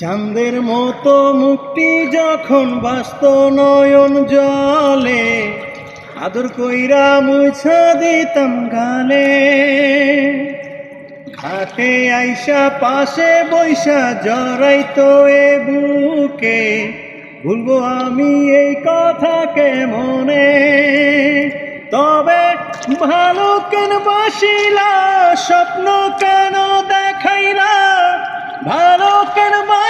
চাঁদের মতো মুক্তি যখন বাস্ত নয়ন জলে, আদর কইরা মুছা দিতাম গালে। ঘাটে আইসা পাশে বৈশা জড়াইতো এ বুকে, ভুলবো আমি এই কথাকে মনে তবে ভালো কেন বাসিলা, স্বপ্ন কেন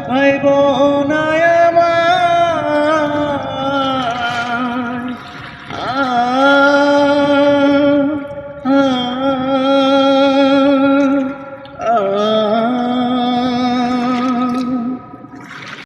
ভাই বোনায়